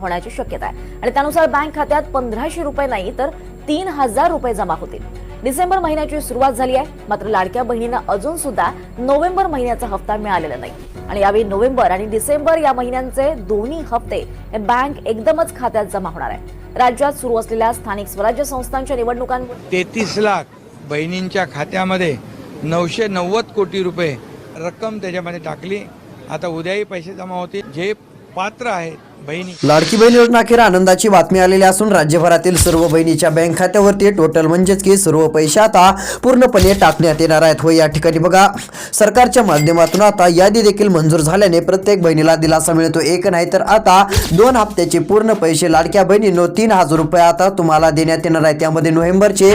होण्याची शक्यता आहे. आणि त्यानुसार बँक खात्यात पंधराशे रुपये नाही तर तीन हजार रुपये जमा होतील. डिसेंबर महिन्याची सुरुवात झाली आहे. मात्र लाडक्या बहिणींना अजून सुद्धा नोव्हेंबर महिन्याचा हप्ता मिळालेला नाही. आणि यावेळी नोव्हेंबर आणि डिसेंबर या महिन्यांचे दोन्ही हप्ते हे बँक एकदमच खात्यात जमा होणार आहे. राज्यात सुरू असलेल्या स्थानिक स्वराज्य संस्थांच्या निवडणुकांमुळे तेहतीस लाख बहिणींच्या खात्यामध्ये नऊशे नव्वद कोटी रुपये रक्कम त्याच्यामध्ये टाकली. आता उद्याही पैसे जमा होतील. जे पात्र आहेत बहिणी. लाडकी बहीण योजना अखेर आनंदाची बातमी आलेली असून राज्यभरातील सर्व बहिणीच्या बँक खात्यावरती टोटल म्हणजेच की सर्व पैसे आता पूर्णपणे टाकण्यात येणार आहेत. होय या ठिकाणी बघा सरकारच्या माध्यमातून आता यादी देखील मंजूर झाल्याने प्रत्येक बहिणीला दिलासा मिळतो. एक नाही तर आता दोन हप्त्याचे पूर्ण पैसे लाडक्या बहिणींनो तीन हजार रुपये आता तुम्हाला देण्यात येणार आहे त्यामध्ये नोव्हेंबरचे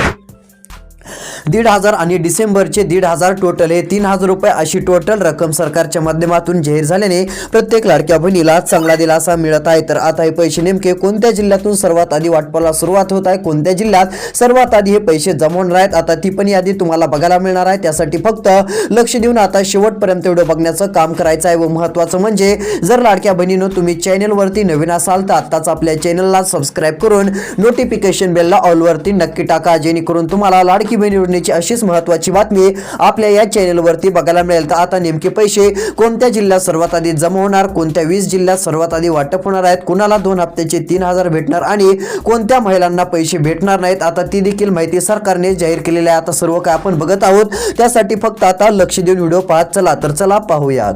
दीड हजार आणि डिसेंबरचे दीड हजार टोटल हे तीन हजार रुपये अशी टोटल रक्कम सरकारच्या माध्यमातून जाहीर झाल्याने प्रत्येक लाडक्या बहिणीला चांगला दिलासा मिळत आहे. तर आता हे पैसे नेमके कोणत्या जिल्ह्यातून सर्वात आधी वाटपाला सुरुवात होत आहे? कोणत्या जिल्ह्यात सर्वात आधी हे पैसे जमवणार आहेत आता ती पण यादी तुम्हाला बघायला मिळणार आहे. त्यासाठी फक्त लक्ष देऊन आता शेवटपर्यंत व्हिडिओ बघण्याचं काम करायचं आहे. व महत्त्वाचं म्हणजे जर लाडक्या बहिणीनं तुम्ही चॅनलवरती नवीन असाल तर आत्ताच आपल्या चॅनलला सबस्क्राईब करून नोटिफिकेशन बेलला ऑलवरती नक्की टाका. जेणेकरून तुम्हाला लाडकी बहीण योजनेची अशीच महत्त्वाची बातमी आपल्या या चॅनलवरती बघायला मिळेल. तर आता नेमके पैसे कोणत्या जिल्ह्यात सर्वात आधी जमा होणार? कोणत्या वीस जिल्ह्यात सर्वात आधी वाटप होणार आहेत? कुणाला दोन हप्त्याचे तीन हजार भेटणार? आणि कोणत्या महिलांना पैसे भेटणार नाहीत? आता ती देखील माहिती सरकारने जाहीर केलेली आहे. आता सर्व काय आपण बघत आहोत. त्यासाठी फक्त आता लक्ष देऊन व्हिडिओ पाहत चला. तर चला पाहूयात.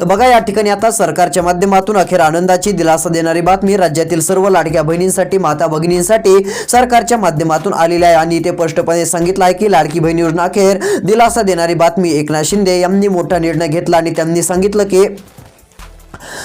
तर बघा या ठिकाणी आता सरकारच्या माध्यमातून अखेर आनंदाची दिलासा देणारी बातमी राज्यातील सर्व लाडक्या बहिणींसाठी माता भगिनींसाठी सरकारच्या माध्यमातून आलेली आहे. आणि ते स्पष्टपणे सांगितलं आहे की लाडकी बहीण योजना अखेर दिलासा देणारी बातमी एकनाथ शिंदे यांनी मोठा निर्णय घेतला आणि त्यांनी सांगितलं की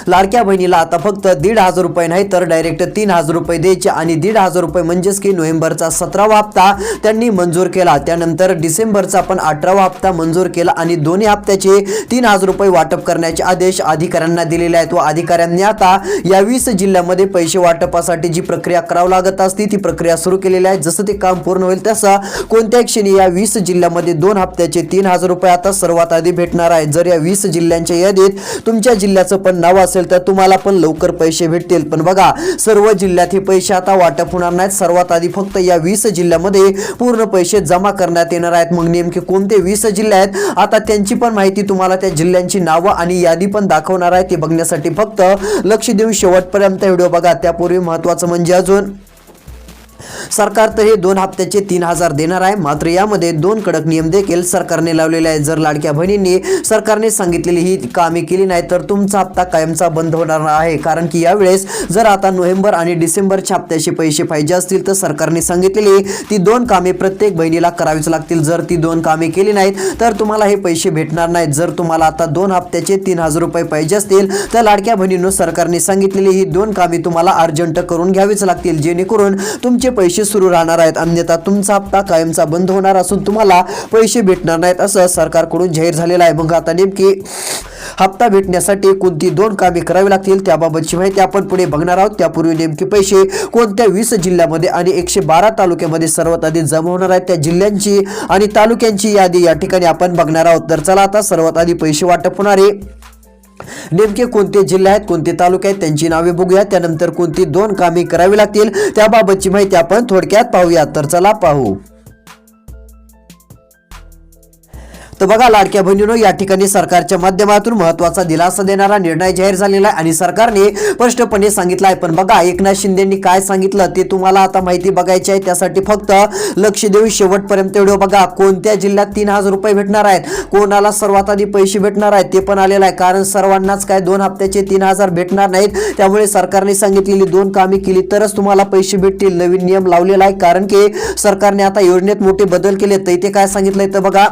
लाडक्या बहिणीला आता फक्त दीड हजार रुपये नाही तर डायरेक्ट तीन हजार रुपये द्यायचे आणि दीड हजार रुपये म्हणजेच की नोव्हेंबरचा सतरावा हप्ता त्यांनी मंजूर केला. त्यानंतर डिसेंबरचा पण अठरावा हप्ता मंजूर केला आणि दोन्ही हप्त्याचे तीन हजार रुपये वाटप करण्याचे आदेश अधिकाऱ्यांना दिलेले आहेत. व अधिकाऱ्यांनी आता या वीस जिल्ह्यामध्ये पैसे वाटपासाठी जी प्रक्रिया करावी लागत असते ती प्रक्रिया सुरू केलेली आहे. जसं ते काम पूर्ण होईल तसं कोणत्या क्षणी या वीस जिल्ह्यामध्ये दोन हप्त्याचे तीन हजार रुपये आता सर्वात आधी भेटणार आहे जर या वीस जिल्ह्यांच्या यादीत तुमच्या जिल्ह्याचं पण नाव असेल तर तुम्हाला पण लवकर पैसे भेटतील. पण बघा सर्व जिल्ह्यात हे पैसे आता वाटप होणार नाहीत. सर्वात आधी फक्त या वीस जिल्ह्यामध्ये पूर्ण पैसे जमा करण्यात येणार आहेत. मग नेमके कोणते वीस जिल्हे आहेत? आता त्यांची पण माहिती तुम्हाला त्या जिल्ह्यांची नावं आणि यादी पण दाखवणार आहे. ते बघण्यासाठी फक्त लक्ष देऊन शेवटपर्यंत व्हिडिओ बघा. त्यापूर्वी महत्वाचं म्हणजे अजून सरकार तर हे दोन हप्त्याचे तीन हजार देणार आहे. मात्र यामध्ये दोन कडक नियम देखील सरकारने लावलेले आहेत. जर लाडक्या बहिणींनी सरकारने सांगितलेली ही कामे केली नाही तर तुमचा हप्ता कायमचा बंद होणार आहे. कारण की यावेळेस जर आता नोव्हेंबर आणि डिसेंबरच्या हप्त्याचे पैसे पाहिजे असतील तर सरकारने सांगितलेली ती दोन कामे प्रत्येक बहिणीला करावीच लागतील. जर ती दोन कामे केली नाहीत तर तुम्हाला हे पैसे भेटणार नाहीत. जर तुम्हाला आता दोन हप्त्याचे तीन हजार रुपये पाहिजे असतील तर लाडक्या बहिणींनो सरकारने सांगितलेली ही दोन कामे तुम्हाला अर्जंट करून घ्यावीच लागतील. जेणेकरून तुमचे पैसे सुरू राहणार आहेत. अन्यथा तुमचा हप्ता कायमचा बंद होणार असून तुम्हाला पैसे भेटणार नाहीत असं सरकारकडून जाहीर झालेलं आहे. मग आता नेमकी हप्ता भेटण्यासाठी कोणती दोन कामे करावी लागतील त्याबाबतची माहिती आपण पुढे बघणार आहोत. त्यापूर्वी नेमके पैसे कोणत्या वीस जिल्ह्यामध्ये आणि एकशे बारा तालुक्यामध्ये सर्वात आधी जमा होणार आहेत त्या जिल्ह्यांची आणि तालुक्यांची यादी या ठिकाणी आपण बघणार आहोत. तर चला आता सर्वात आधी पैसे वाटप होणारे नेमके कोणते जिल्हे आहेत कोणते तालुके आहेत त्यांची नावे बघूया. त्यानंतर कोणती दोन कामे करावी लागतील त्याबाबतची माहिती आपण थोडक्यात पाहूया. तर चला पाहू. तर बघा लाडक्या बहिणीनो या ठिकाणी सरकारच्या माध्यमातून महत्त्वाचा दिलासा देणारा निर्णय जाहीर झालेला आहे आणि सरकारने स्पष्टपणे सांगितलं आहे. पण बघा एकनाथ शिंदेनी काय सांगितलं ते तुम्हाला आता माहिती बघायची आहे. त्यासाठी फक्त लक्ष देऊन शेवटपर्यंत व्हिडिओ बघा. कोणत्या जिल्ह्यात तीन हजार रुपये भेटणार आहेत? कोणाला सर्वात आधी पैसे भेटणार आहेत? ते पण आलेलं आहे. कारण सर्वांनाच काय दोन हप्त्याचे तीन हजार भेटणार नाहीत. त्यामुळे सरकारने सांगितलेली दोन कामे केली तरच तुम्हाला पैसे भेटतील. नवीन नियम लावलेला आहे. कारण की सरकारने आता योजनेत मोठे बदल केले तर इथे काय सांगितलंय? तर बघा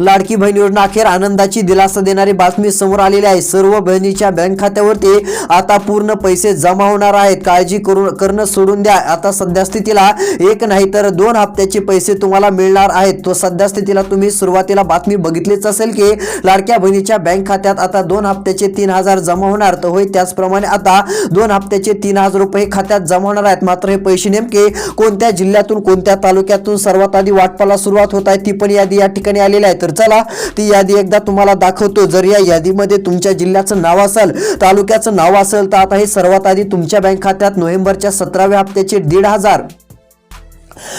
लाडकी बहीण योजना अखेर आनंदाची दिलासा देणारी बातमी समोर आलेली आहे. सर्व बहिणीच्या बँक खात्यावरती आता पूर्ण पैसे जमा होणार आहेत. काळजी करून करणं सोडून द्या. आता सध्या स्थितीला एक नाही तर दोन हप्त्याचे पैसे तुम्हाला मिळणार आहेत. तो सध्या स्थितीला तुम्ही सुरुवातीला बातमी बघितलीच असेल की लाडक्या बहिणीच्या बँक खात्यात आता दोन हप्त्याचे तीन हजार जमा होणार. तर होय त्याचप्रमाणे आता दोन हप्त्याचे तीन हजार रुपये खात्यात जमा होणार आहेत. मात्र हे पैसे नेमके कोणत्या जिल्ह्यातून कोणत्या तालुक्यातून सर्वात आधी वाटपाला सुरुवात होत आहे ती पण यादी या ठिकाणी आलेली आहे. तर तर चला ती यादी एकदा तुम्हाला दाखवतो. जर या यादीमध्ये तुमच्या जिल्ह्याचं नाव असेल तालुक्याचं नाव असेल तर आता हे सर्वात आधी तुमच्या बँक खात्यात नोव्हेंबरच्या सतराव्या हप्त्याचे दीड हजार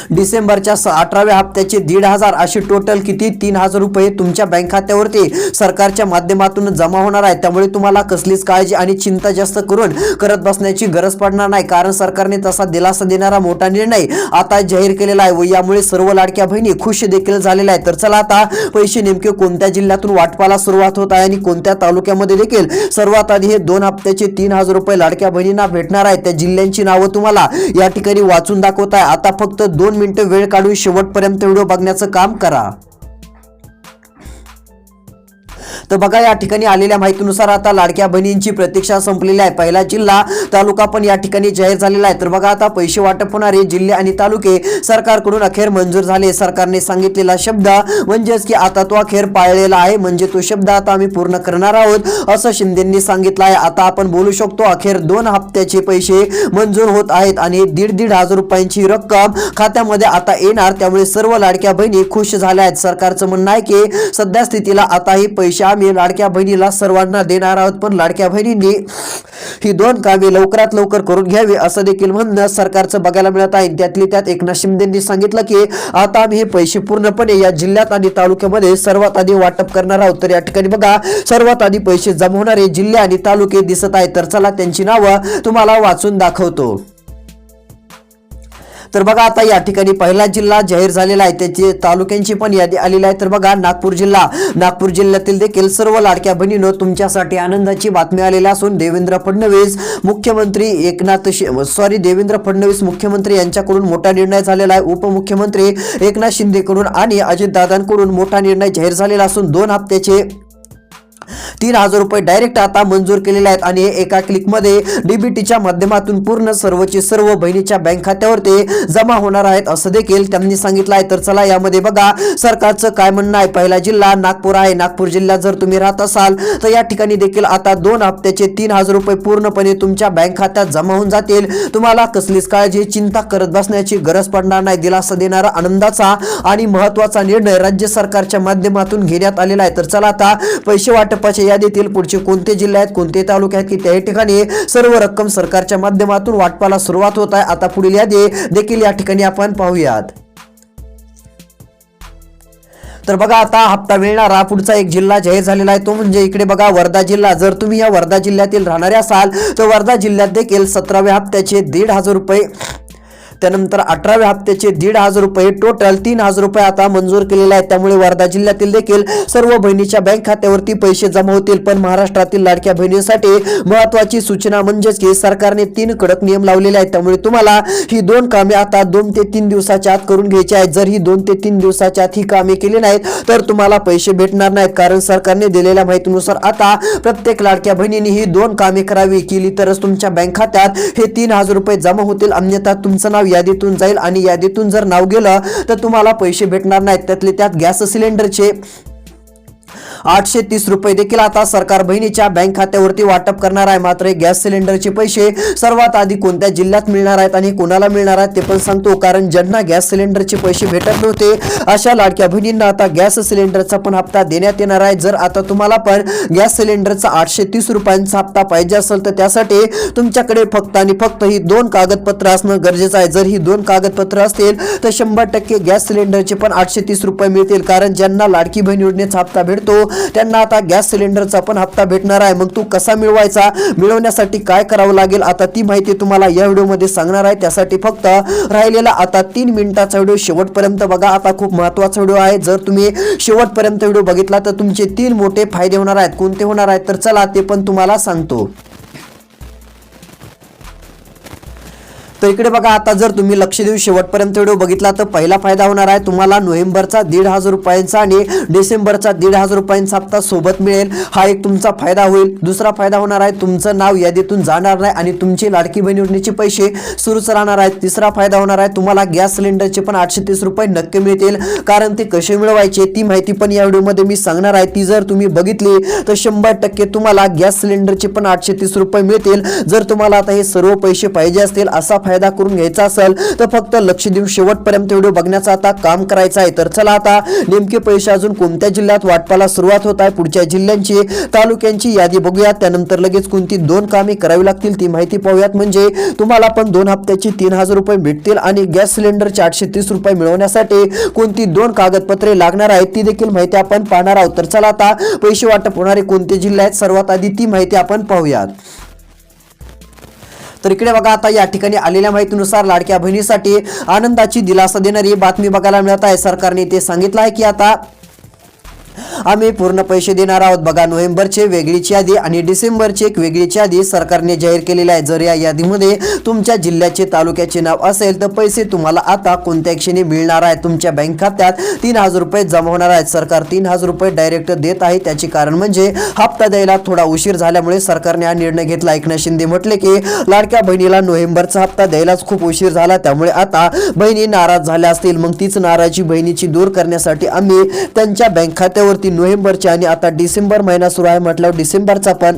डिसेंबरच्या स- अठराव्या हप्त्याचे दीड हजार असे टोटल किती? तीन हजार रुपये तुमच्या बँक खात्यावरती सरकारच्या माध्यमातून जमा होणार आहे. त्यामुळे तुम्हाला कसलीच काळजी आणि चिंता जास्त करून करत बसण्याची गरज पडणार नाही. कारण सरकारने तसा दिलासा देणारा मोठा निर्णय आता जाहीर केलेला आहे व यामुळे सर्व लाडक्या बहिणी खुश देखील झालेल्या आहेत. तर चला आता पैसे नेमके कोणत्या जिल्ह्यातून वाटपाला सुरुवात होत आहे आणि कोणत्या तालुक्यामध्ये देखील सर्वात आधी हे दोन हप्त्याचे तीन हजार रुपये लाडक्या बहिणींना भेटणार आहे? त्या जिल्ह्यांची नावं तुम्हाला या ठिकाणी वाचून दाखवत आहे. आता फक्त दोन मिनिटं वेळ काढून शेवटपर्यंत व्हिडिओ बघण्याचं काम करा. तर बघा या ठिकाणी आलेल्या माहितीनुसार आता लाडक्या बहिणींची प्रतीक्षा संपलेली आहे. पहिला जिल्हा तालुका पण या ठिकाणी जाहीर झालेला आहे. तर बघा आता पैसे वाटप होणारे जिल्हे आणि तालुके सरकारकडून अखेर मंजूर झाले सरकारने सांगितलेला शब्द म्हणजेच की आता तो अखेर पाळलेला आहे. म्हणजे तो शब्द आता आम्ही पूर्ण करणार आहोत असं शिंदेंनी सांगितलं आहे. आता आपण बोलू शकतो अखेर दोन हप्त्याचे पैसे मंजूर होत आहेत आणि दीड दीड हजार रुपयांची रक्कम खात्यामध्ये आता येणार. त्यामुळे सर्व लाडक्या बहिणी खुश झाल्या आहेत. सरकारचं म्हणणं आहे की सध्या स्थितीला आताही पैसे कामे लाडक्या बहिणीला सर्वांना देणार आहोत पण लाडक्या बहिणींनी ही दोन कामे लवकरात लवकर करून घ्यावी असं देखील म्हणणं सरकारचं बघायला मिळत आहे. त्यातली त्यात एकनाथ शिंदेंनी सांगितलं की आता आम्ही हे पैसे पूर्णपणे या जिल्ह्यात आणि तालुक्यामध्ये सर्वात आधी वाटप करणार आहोत. तर या ठिकाणी बघा सर्वात आधी पैसे जमा होणारे जिल्हे आणि तालुके दिसत आहेत. तर चला त्यांची नावं तुम्हाला वाचून दाखवतो. तर बघा आता या ठिकाणी पहिला जिल्हा जाहीर झालेला आहे. त्याची तालुक्यांची पण यादी आलेली आहे. तर बघा नागपूर जिल्हा. नागपूर जिल्ह्यातील देखील सर्व लाडक्या बहिणीनं तुमच्यासाठी आनंदाची बातमी आलेली असून देवेंद्र फडणवीस मुख्यमंत्री एकनाथ सॉरी देवेंद्र फडणवीस मुख्यमंत्री यांच्याकडून मोठा निर्णय झालेला आहे. उपमुख्यमंत्री एकनाथ शिंदेकडून आणि अजितदादांकडून मोठा निर्णय जाहीर झालेला असून दोन हप्त्याचे तीन हजार रुपये डायरेक्ट आता मंजूर केलेले आहेत आणि हे एका क्लिकमध्ये डीबीटीच्या माध्यमातून पूर्ण सर्वचे सर्व बहिणीच्या बँक खात्यावर ते जमा होणार आहेत असं देखील त्यांनी सांगितलं आहे. तर चला यामध्ये बघा सरकारचं काय म्हणणं आहे? पहिला जिल्हा नागपूर आहे. नागपूर जिल्ह्यात जर तुम्ही राहत असाल तर या ठिकाणी देखील आता दोन हप्त्याचे तीन हजार रुपये पूर्णपणे तुमच्या बँक खात्यात जमा होऊन जातील. तुम्हाला कसलीच काळजी चिंता करत बसण्याची गरज पडणार नाही दिलासा देणारा आनंदाचा आणि महत्त्वाचा निर्णय राज्य सरकारच्या माध्यमातून घेण्यात आलेला आहे. तर चला आता पैसे वाटपाचे यादीतील पुढचे कोणते जिल्हे आहेत कोणते तालुके आहेत की त्या ठिकाणी सर्व रक्कम सरकारच्या माध्यमातून वाटपाला सुरुवात होत आहे. आता पुढील यादी देखील या ठिकाणी आपण पाहूयात. तर बघा आता हप्ता मिळणारा पुढचा एक जिल्हा जाहीर झालेला आहे. तो म्हणजे इकडे बघा वर्धा जिल्हा. जर तुम्ही या वर्धा जिल्ह्यातील राहणारे असाल तर वर्धा जिल्ह्यात देखील सतराव्या हप्त्याचे दीड हजार रुपये त्यानंतर अठराव्या हप्त्याचे दीड हजार रुपये टोटल तीन हजार रुपये आता मंजूर केलेले आहेत. त्यामुळे वर्धा जिल्ह्यातील देखील सर्व बहिणीच्या बँक खात्यावरती पैसे जमा होतील. पण महाराष्ट्रातील लाडक्या बहिणींसाठी महत्वाची सूचना म्हणजेच की सरकारने तीन कडक नियम लावलेले आहेत. त्यामुळे तुम्हाला ही दोन कामे आता दोन ते तीन दिवसाच्या आत करून घ्यायची आहेत. जर ही दोन ते तीन दिवसाच्या आत ही कामे केली नाहीत तर तुम्हाला पैसे भेटणार नाहीत. कारण सरकारने दिलेल्या माहितीनुसार आता प्रत्येक लाडक्या बहिणीने ही दोन कामे करावी केली तरच तुमच्या बँक खात्यात हे तीन हजार रुपये जमा होतील. अन्यथा तुमचं नाव यादीतून जाईल आणि यादीतून जर नाव गेलं तर तुम्हाला पैसे भेटणार नाहीत. त्यातले त्यात गॅस सिलेंडरचे आठशे तीस रुपये देखील आता सरकार बहिणीच्या बँक खात्यावरती वाटप करणार आहे. मात्र हे गॅस सिलेंडरचे पैसे सर्वात आधी कोणत्या जिल्ह्यात मिळणार आहेत आणि कोणाला मिळणार आहेत ते पण सांगतो कारण ज्यांना गॅस सिलेंडरचे पैसे भेटत नव्हते अशा लाडक्या बहिणींना आता गॅस सिलेंडरचा पण हप्ता देण्यात येणार आहे. जर आता तुम्हाला पण गॅस सिलेंडरचा आठशे तीस रुपयांचा हप्ता पाहिजे असेल तर त्यासाठी तुमच्याकडे फक्त आणि फक्त ही दोन कागदपत्र असणं गरजेचं आहे. जर ही दोन कागदपत्र असतील तर शंभर टक्के गॅस सिलेंडरचे पण आठशे तीस रुपये मिळतील कारण ज्यांना लाडकी बहीण योजनेचा हप्ता भेटतो त्यांना आता गॅस सिलेंडरचा पण हप्ता भेटणार आहे. मग तू कसा मिळवायचा? मिळवण्यासाठी काय करावं लागेल? आता ती माहिती तुम्हाला या व्हिडिओमध्ये सांगणार आहे. त्यासाठी फक्त राहिलेला आता तीन मिनिटाचा व्हिडिओ शेवटपर्यंत बघा. आता खूप महत्त्वाचा व्हिडिओ आहे. जर तुम्ही शेवटपर्यंत व्हिडिओ बघितला तर तुमचे तीन मोठे फायदे होणार आहेत. कोणते होणार आहेत? तर चला ते पण तुम्हाला सांगतो. तर इकडे बघा आता जर तुम्ही लक्ष देऊन शेवटपर्यंत व्हिडिओ बघितला तर पहिला फायदा होणार आहे तुम्हाला नोव्हेंबरचा दीड हजार रुपयांचा आणि डिसेंबरचा दीड हजार रुपयांचा हप्ता सोबत मिळेल. हा एक तुमचा फायदा होईल. दुसरा फायदा होणार आहे तुमचं नाव यादीतून जाणार नाही आणि तुमची लाडकी बहीण योजनेचे पैसे सुरूच राहणार आहेत. तिसरा फायदा होणार आहे तुम्हाला गॅस सिलेंडरचे पण आठशे तीस रुपये नक्की मिळतील. कारण ते कसे मिळवायचे ती माहिती पण या व्हिडिओमध्ये मी सांगणार आहे. ती जर तुम्ही बघितली तर शंभर टक्के तुम्हाला गॅस सिलेंडरचे पण आठशे तीस रुपये मिळतील. जर तुम्हाला आता हे सर्व पैसे पाहिजे असतील असा फायदा करून घ्यायचा असेल तर फक्त लक्ष देऊन शेवटपर्यंत व्हिडिओ बघण्याचा आता काम करायचं आहे. तर चला आता नेमके पैसे अजून कोणत्या जिल्ह्यात वाटपाला सुरुवात होत आहे पुढच्या जिल्ह्यांची तालुक्यांची यादी बघूयात. त्यानंतर लगेच कोणती दोन कामे करावी लागतील ती माहिती पाहूयात. म्हणजे तुम्हाला पण दोन हप्त्याची तीन हजार रुपये भेटतील आणि गॅस सिलेंडरचे आठशे तीस रुपये मिळवण्यासाठी कोणती दोन कागदपत्रे लागणार आहेत ती देखील माहिती आपण पाहणार आहोत. तर चला आता पैसे वाटप होणारे कोणते जिल्हे आहेत सर्वात आधी ती माहिती आपण पाहूयात. तर इकडे बघा आता या ठिकाणी आलेल्या माहितीनुसार लाडक्या बहिणीसाठी आनंदाची दिलासा देणारी बातमी बघायला मिळत आहे. सरकारने ते सांगितलं आहे की आता आम्ही पूर्ण पैसे देणार आहोत. बघा नोव्हेंबरचे वेगळीची यादी आणि डिसेंबरची एक वेगळीची यादी सरकारने जाहीर केलेली आहे. जर या यादीमध्ये तुमच्या जिल्ह्याचे तालुक्याचे नाव असेल तर पैसे तुम्हाला आता कोणत्या क्षणी मिळणार आहे तुमच्या बँक खात्यात तीन हजार रुपये जमा होणार आहेत. सरकार तीन हजार रुपये डायरेक्ट देत आहे. त्याचे कारण म्हणजे हप्ता द्यायला थोडा उशीर झाल्यामुळे सरकारने हा निर्णय घेतला. एकनाथ शिंदे म्हटले की लाडक्या बहिणीला नोव्हेंबरचा हप्ता द्यायलाच खूप उशीर झाला. त्यामुळे आता बहिणी नाराज झाल्या असतील. मग तीच नाराजी बहिणीची दूर करण्यासाठी आम्ही त्यांच्या बँक खात्यावर खात्यावरती नोव्हेंबरचे आणि आता डिसेंबर महिना सुरू आहे म्हटल्यावर डिसेंबरचा पण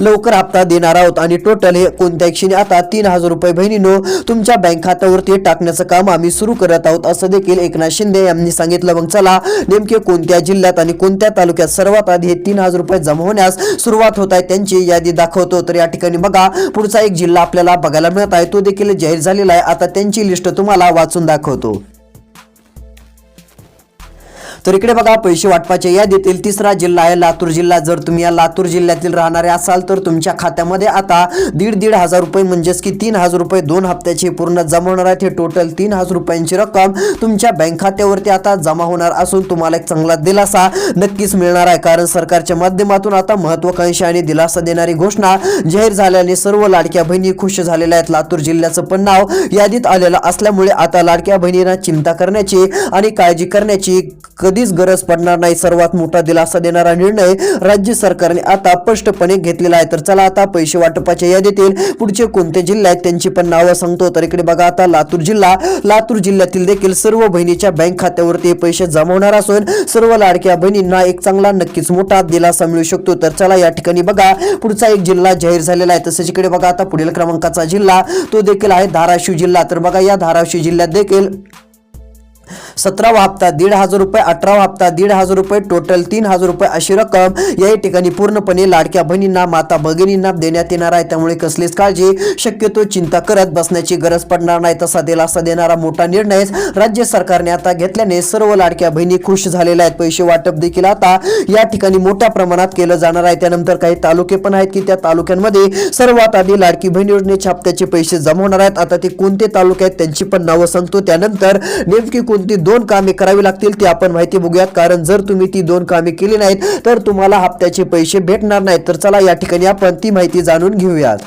लवकर हप्ता देणार आहोत. आणि टोटल हे कोणत्या क्षणी आता तीन हजार रुपये बहिणीनो तुमच्या बँक खात्यावरती टाकण्याचं काम आम्ही सुरू करत आहोत असं देखील एकनाथ शिंदे यांनी सांगितलं. मग चला नेमके कोणत्या जिल्ह्यात आणि कोणत्या तालुक्यात सर्वात आधी हे तीन हजार रुपये जमा होण्यास सुरुवात होत आहे त्यांची यादी दाखवतो. तर या ठिकाणी बघा पुढचा एक जिल्हा आपल्याला बघायला मिळत आहे. तो देखील जाहीर झालेला आहे. आता त्यांची लिस्ट तुम्हाला वाचून दाखवतो. तर इकडे बघा पैसे वाटपाच्या यादीतील तिसरा जिल्हा आहे लातूर जिल्हा. जर तुम्ही या लातूर जिल्ह्यातील राहणारे असाल तर तुमच्या खात्यामध्ये आता दीड दीड हजार रुपये म्हणजेच की तीन हजार रुपये दोन हप्त्याचे पूर्ण जमा होणार आहेत. हे टोटल तीन हजार रुपयांची रक्कम तुमच्या बँक खात्यावरती आता जमा होणार असून तुम्हाला एक चांगला दिलासा नक्कीच मिळणार आहे. कारण सरकारच्या माध्यमातून आता महत्वाकांक्षी आणि दिलासा देणारी घोषणा जाहीर झाल्याने सर्व लाडक्या बहिणी खुश झालेल्या आहेत. लातूर जिल्ह्याचं पण नाव यादीत आलेलं असल्यामुळे आता लाडक्या बहिणींना चिंता करण्याची आणि काळजी करण्याची कधीच गरज पडणार नाही. सर्वात मोठा दिलासा देणारा निर्णय राज्य सरकारने आता स्पष्टपणे घेतलेला आहे. तर चला आता पैसे वाटपाच्या यादीतील पुढचे कोणते जिल्हे आहेत त्यांची पण नावं सांगतो. तर इकडे बघा आता लातूर जिल्हा. लातूर जिल्ह्यातील देखील सर्व बहिणीच्या बँक खात्यावरती पैसे जमवणार असून सर्व लाडक्या बहिणींना एक चांगला नक्कीच मोठा दिलासा मिळू शकतो. तर चला या ठिकाणी बघा. पुढचा एक जिल्हा जाहीर झालेला आहे. तसेच इकडे बघा आता पुढील क्रमांकाचा जिल्हा. तो देखील आहे धाराशिव जिल्हा. तर बघा या धाराशिव जिल्ह्यात देखील सतरावा हप्ता दीड हजार रुपये अठरावा हप्ता दीड हजार रुपये टोटल तीन हजार रुपये अशी रक्कम. या ठिकाणी पूर्णपणे लाडक्या बहिणींना माता भगिनींना देण्यात येणार आहे. त्यामुळे कसलीच काळजी शक्यतो चिंता करत बसण्याची गरज पडणार नाही. तसा दिलासा देणारा मोठा निर्णय राज्य सरकारने आता घेतल्याने सर्व लाडक्या बहिणी खुश झालेल्या आहेत. पैसे वाटप देखील आता या ठिकाणी मोठ्या प्रमाणात केलं जाणार आहे. त्यानंतर काही तालुके पण आहेत की त्या तालुक्यांमध्ये सर्वात आधी लाडकी बहीण योजनेच्या हप्त्याचे पैसे जमा होणार आहेत. आता ते कोणते तालुके आहेत त्यांची पण नावं सांगतो. त्यानंतर नेमकी कोणती दोन कामे करावी लागतील ती आपण माहिती बघूयात. कारण जर तुम्ही ती दोन कामे केली नाहीत तर तुम्हाला हप्त्याचे पैसे भेटणार नाहीत. तर चला या ठिकाणी आपण ती माहिती जाणून घेऊयात.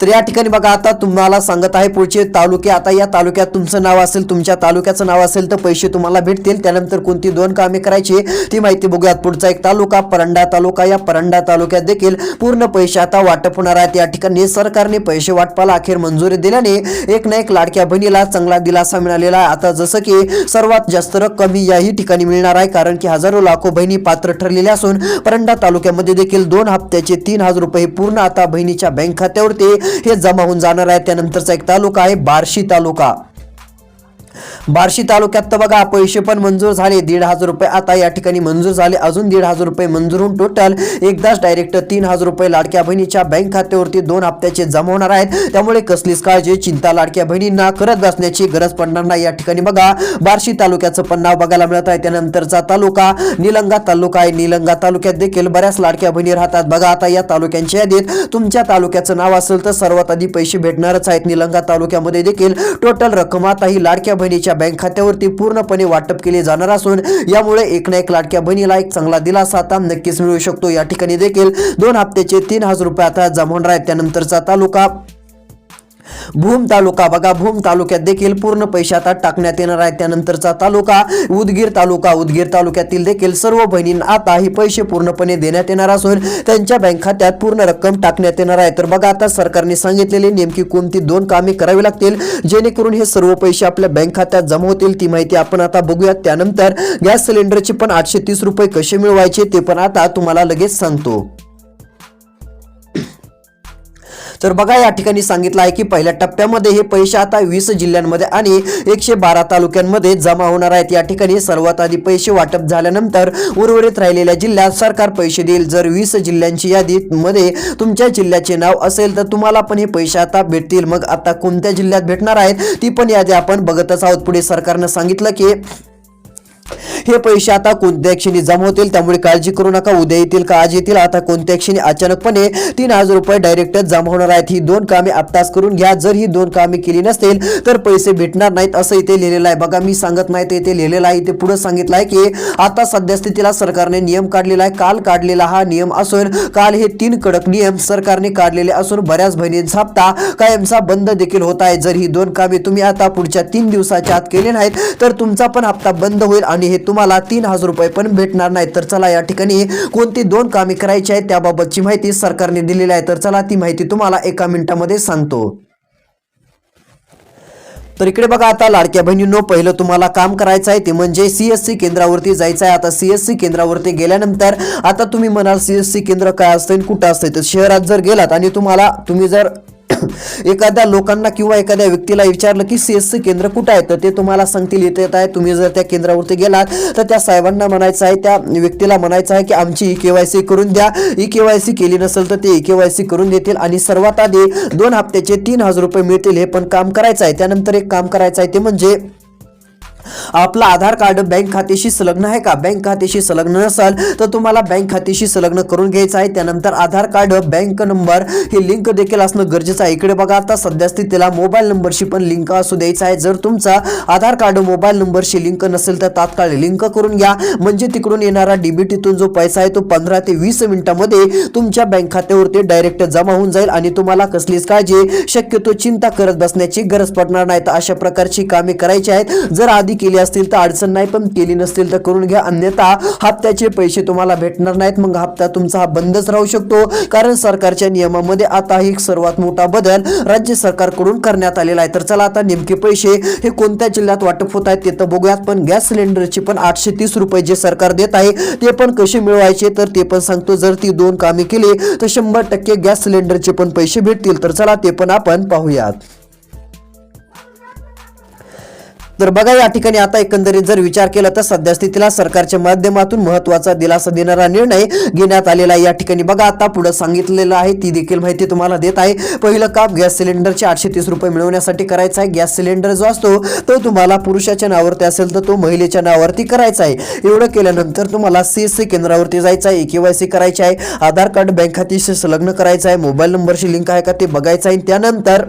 तर या ठिकाणी बघा आता तुम्हाला सांगत आहे पुढचे तालुके. आता या तालुक्यात तुमचं नाव असेल तुमच्या तालुक्याचं नाव असेल तर पैसे तुम्हाला भेटतील. त्यानंतर कोणती दोन कामे करायची ती माहिती बघूयात. पुढचा एक तालुका परंडा तालुका. या परंडा तालुक्यात देखील पूर्ण पैसे आता वाटप होणार आहेत. या ठिकाणी सरकारने पैसे वाटपाला अखेर मंजुरी दिल्याने एक ना एक लाडक्या बहिणीला चांगला दिलासा मिळालेला आहे. आता जसं की सर्वात जास्त रक्कम ही याही ठिकाणी मिळणार आहे कारण की हजारो लाखो बहिणी पात्र ठरलेल्या असून परंडा तालुक्यामध्ये देखील दोन हप्त्याचे तीन हजार रुपये पूर्ण आता बहिणीच्या बँक खात्यावरती हे जमा होऊन जाणार आहे. त्यानंतरचा एक तालुका आहे बार्शी तालुका. बार्शी तालुक्यात तर बघा पैसे पण मंजूर झाले. दीड हजार रुपये आता या ठिकाणी मंजूर झाले. अजून दीड हजार रुपये मंजूर होऊन टोटल एकदाच डायरेक्ट तीन हजार रुपये लाडक्या बहिणीच्या बँक खात्यावरती दोन हप्त्याचे जमा होणार आहेत. त्यामुळे कसलीच काळजी चिंता लाडक्या बहिणींना करत बसण्याची गरज पडणार नाही. या ठिकाणी बघा बार्शी तालुक्याचं पण नाव बघायला मिळत आहे. त्यानंतरचा तालुका निलंगा तालुका आहे. निलंगा तालुक्यात देखील बऱ्याच लाडक्या बहिणी राहतात. बघा आता या तालुक्यांच्या यादीत तुमच्या तालुक्याचं नाव असेल तर सर्वात आधी पैसे भेटणारच आहेत. निलंगा तालुक्यामध्ये देखील टोटल रक्कम आता ही लाडक्या बहिणीच्या बँक खात्यावरती पूर्णपणे वाटप केले जाणार असून यामुळे एक ना एक लाडक्या बहिणीला एक चांगला दिलासा आता नक्कीच मिळू शकतो. या ठिकाणी देखील दोन हप्त्याचे तीन हजार रुपये आता जमा होणार आहेत. त्यानंतरचा तालुका भूम तालुका. बघा भूम तालुक्यात देखील पूर्ण पैसे आता टाकण्यात येणार आहे त्यानंतरचा तालुका उदगीर तालुका. उदगीर तालुक्यातील देखील सर्व बहिणींना आता ही पैसे पूर्णपणे देण्यात येणार असून त्यांच्या बँक खात्यात पूर्ण रक्कम टाकण्यात येणार आहे. तर बघा आता सरकारने सांगितलेली नेमकी कोणती दोन कामे करावी लागतील जेणेकरून हे सर्व पैसे आपल्या बँक खात्यात जमा होतील ती माहिती आपण आता बघूयात. त्यानंतर गॅस सिलेंडरचे पण आठशे तीस रुपये कसे मिळवायचे ते पण आता तुम्हाला लगेच सांगतो. तर बघा या ठिकाणी सांगितलं आहे की पहिल्या टप्प्यामध्ये हे पैसे आता वीस जिल्ह्यांमध्ये आणि एकशे बारा तालुक्यांमध्ये जमा होणार आहेत. या ठिकाणी सर्वात आधी पैसे वाटप झाल्यानंतर उर्वरित राहिलेल्या जिल्ह्यात सरकार पैसे देईल. जर वीस जिल्ह्यांची यादी मध्ये तुमच्या जिल्ह्याचे नाव असेल तर तुम्हाला पण हे पैसे आता भेटतील. मग आता कोणत्या जिल्ह्यात भेटणार आहेत ती पण यादी आपण बघतच आहोत. पुढे सरकारनं सांगितलं की हे पैसे आता कोणत्या क्षणी जमा होतील त्यामुळे काळजी करू नका. उद्या येतील का आज येतील आता कोणत्या क्षणी अचानकपणे तीन हजार रुपये डायरेक्ट जमा होणार आहेत ही दोन कामे आत्ताच करून घ्या. जर ही दोन कामे केली नसतील तर पैसे भेटणार नाहीत असं इथे लिहिलेलं आहे. बघा मी सांगत नाही ते इथे लिहिलेलं आहे. इथे पुढे सांगितलं आहे की आता सध्या स्थितीला सरकारने नियम काढलेला आहे. काल काढलेला हा नियम असून काल हे तीन कडक नियम सरकारने काढलेले असून बऱ्याच बहिणींचा हप्ता कायमचा बंद देखील होत आहे. जर ही दोन कामे तुम्ही आता पुढच्या तीन दिवसाच्या आत केले नाहीत तर तुमचा पण हप्ता बंद होईल आणि हे तुम्हाला तीन हजार रुपये पण भेटणार नाही. तर चला या ठिकाणी कोणती दोन कामे करायची आहेत त्याबाबतची माहिती सरकारने दिलेली आहे. तर चला ती माहिती तुम्हाला एका मिनिटामध्ये सांगतो. तर इकडे बघा आता लाडक्या बहिणींनो पहिलं तुम्हाला काम करायचं आहे ते म्हणजे सी एस सी केंद्रावरती जायचं आहे. आता सी एस सी केंद्रावरती गेल्यानंतर आता तुम्ही म्हणाल सीएससी केंद्र काय असतं कुठं असतं? तर शहरात जर गेलात आणि तुम्हाला तुम्ही जर एखाद्या लोकांना किंवा एखाद्या व्यक्तीला विचारलं की सीएससी केंद्र कुठं आहे? तर ते तुम्हाला सांगतील इथे येत आहे. तुम्ही जर त्या केंद्रावरती गेलात तर त्या साहेबांना म्हणायचं आहे त्या व्यक्तीला म्हणायचं आहे की आमची ई सी करून द्या. ई के वाय सी केली नसेल तर ते ई सी करून देतील आणि सर्वात आधी दोन हप्त्याचे तीन हजार रुपये मिळतील हे पण काम करायचं आहे. त्यानंतर एक काम करायचं आहे ते म्हणजे आपला आधार कार्ड बँक खात्याशी संलग्न आहे का? बँक खात्याशी संलग्न नसेल तर तुम्हाला बँक खात्याशी संलग्न करून घ्यायचं आहे. त्यानंतर आधार कार्ड बँक नंबर हे लिंक देखील असणं गरजेचं आहे. इकडे बघा आता सध्या स्थितीला मोबाईल नंबरशी पण लिंक असू द्यायचा आहे. जर तुमचा आधार कार्ड मोबाईल नंबरशी लिंक नसेल तर तात्काळ लिंक करून घ्या. म्हणजे तिकडून येणारा डीबीटीतून जो पैसा आहे तो पंधरा ते वीस मिनिटामध्ये तुमच्या बँक खात्यावरती डायरेक्ट जमा होऊन जाईल आणि तुम्हाला कसलीच काळजी शक्यतो चिंता करत बसण्याची गरज पडणार नाही. तर अशा प्रकारची कामे करायची आहेत. जर आधी केली असतील तर अडचण नाही पण केली नसतील तर करून घ्या. अन्यथा हप्त्याचे पैसे तुम्हाला भेटणार नाहीत. मग हप्ता तुमचा हा बंदच राहू शकतो. कारण सरकारच्या नियमामध्ये आता एक सर्वात मोठा बदल राज्य सरकारकडून करण्यात आलेला आहे. तर चला आता नेमके पैसे हे कोणत्या जिल्ह्यात वाटप होत आहेत ते तर बघूयात. पण गॅस सिलेंडरचे पण आठशे तीस रुपये जे सरकार देत आहे ते पण कसे मिळवायचे? तर ते पण सांगतो. जर ती दोन कामे केली तर शंभर टक्के गॅस सिलेंडरचे पण पैसे भेटतील. तर चला ते पण आपण पाहूयात. तर बघा या ठिकाणी आता एकंदरीत जर विचार केला तर सध्या स्थितीला सरकारच्या माध्यमातून महत्त्वाचा दिलासा देणारा निर्णय घेण्यात आलेला आहे. या ठिकाणी बघा आता पुढे सांगितलेलं आहे ती देखील माहिती तुम्हाला देत आहे. पहिलं काम गॅस सिलेंडरचे आठशे तीस रुपये मिळवण्यासाठी करायचं आहे. गॅस सिलेंडर जो असतो तो तुम्हाला पुरुषाच्या नावावरती असेल तर तो महिलेच्या नावावरती करायचा आहे. एवढं केल्यानंतर तुम्हाला सीएससी केंद्रावरती जायचं आहे केवायसी करायची आहे. आधार कार्ड बँक खात्याशी संलग्न करायचं आहे. मोबाईल नंबरशी लिंक आहे का ते बघायचं आहे. त्यानंतर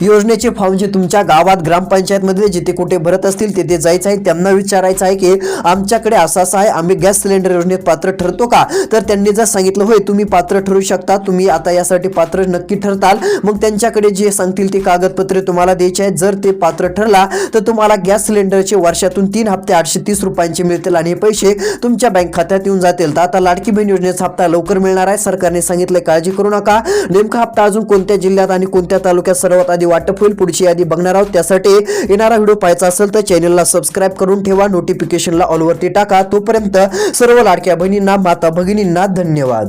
योजनेचे फॉर्म जे तुमच्या गावात ग्रामपंचायतमध्ये जिथे कुठे भरत असतील तिथे जायचं आहे त्यांना विचारायचं आहे की आमच्याकडे असं असं आहे आम्ही गॅस सिलेंडर योजनेत पात्र ठरतो का? तर त्यांनी जर सांगितलं होय तुम्ही पात्र ठरू शकता तुम्ही आता यासाठी पात्र नक्की ठरताल. मग त्यांच्याकडे जे सांगतील ते कागदपत्रे तुम्हाला द्यायची आहेत. जर ते पात्र ठरला तर तुम्हाला गॅस सिलेंडरचे वर्षातून तीन हप्ते आठशे तीस रुपयांचे मिळतील आणि हे पैसे तुमच्या बँक खात्यात येऊन जातील. तर आता लाडकी बहीण योजनेचा हप्ता लवकर मिळणार आहे. सरकारने सांगितलं काळजी करू नका. नेमका हप्ता अजून कोणत्या जिल्ह्यात आणि कोणत्या तालुक्यात सर्वात आधी वाटप होईल पुढची यादी बघणार आहोत. त्यासाठी येणारा व्हिडिओ पाहायचा असेल तर चॅनलला सबस्क्राईब करून ठेवा. नोटिफिकेशनला ऑलवरती टाका. तोपर्यंत सर्व लाडक्या बहिणींना माता भगिनींना धन्यवाद.